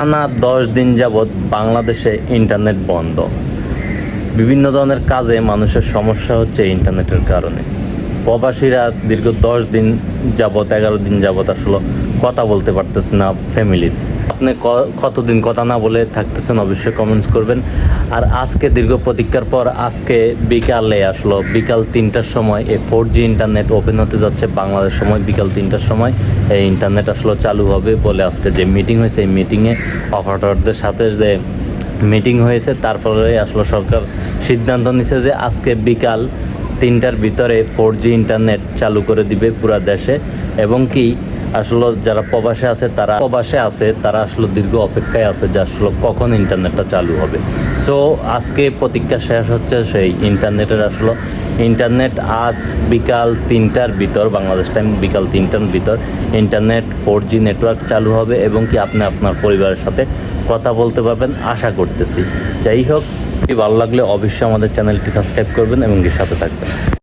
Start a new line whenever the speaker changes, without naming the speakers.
টানা দশ দিন যাবৎ বাংলাদেশে ইন্টারনেট বন্ধ। বিভিন্ন ধরনের কাজে মানুষের সমস্যা হচ্ছে ইন্টারনেটের কারণে। প্রবাসীরা দীর্ঘ দশ দিন যাবৎ, এগারো দিন যাবৎ আসলে কথা বলতে পারতেছে না ফ্যামিলির আপনি কতদিন কথা না বলে থাকতেছেন অবশ্যই কমেন্টস করবেন। আর আজকে দীর্ঘ প্রতীক্ষার পর আজকে বিকালে আসলো, বিকাল তিনটার সময় এই ফোর জি ইন্টারনেট ওপেন হতে যাচ্ছে বাংলাদেশ সময়, বিকাল তিনটার সময় এই ইন্টারনেট আসলে চালু হবে বলে আজকে যে মিটিং হয়েছে, এই মিটিংয়ে অপারেটরদের সাথে যে মিটিং হয়েছে, তার ফলে আসলে সরকার সিদ্ধান্ত নিছে যে আজকে বিকাল তিনটার ভিতরে ফোর জি ইন্টারনেট চালু করে দিবে পুরা দেশে। এবং কি আসলে যারা প্রবাসে আছে, তারা প্রবাসে আছে, তারা আসলে দীর্ঘ অপেক্ষায় আছে যে আসলে কখন ইন্টারনেটটা চালু হবে। সো আজকে প্রতীক্ষা শেষ হচ্ছে সেই ইন্টারনেটের আসলে। ইন্টারনেট আজ বিকাল তিনটার ভিতর, বাংলাদেশ টাইম বিকাল তিনটার ভিতর, ইন্টারনেট ফোর জি নেটওয়ার্ক চালু হবে এবং কি আপনি আপনার পরিবারের সাথে কথা বলতে পারবেন, আশা করতেছি। যাই হোক, ভালো লাগলে অবশ্যই আমাদের চ্যানেলটি সাবস্ক্রাইব করবেন এবং কি সাথে থাকবেন।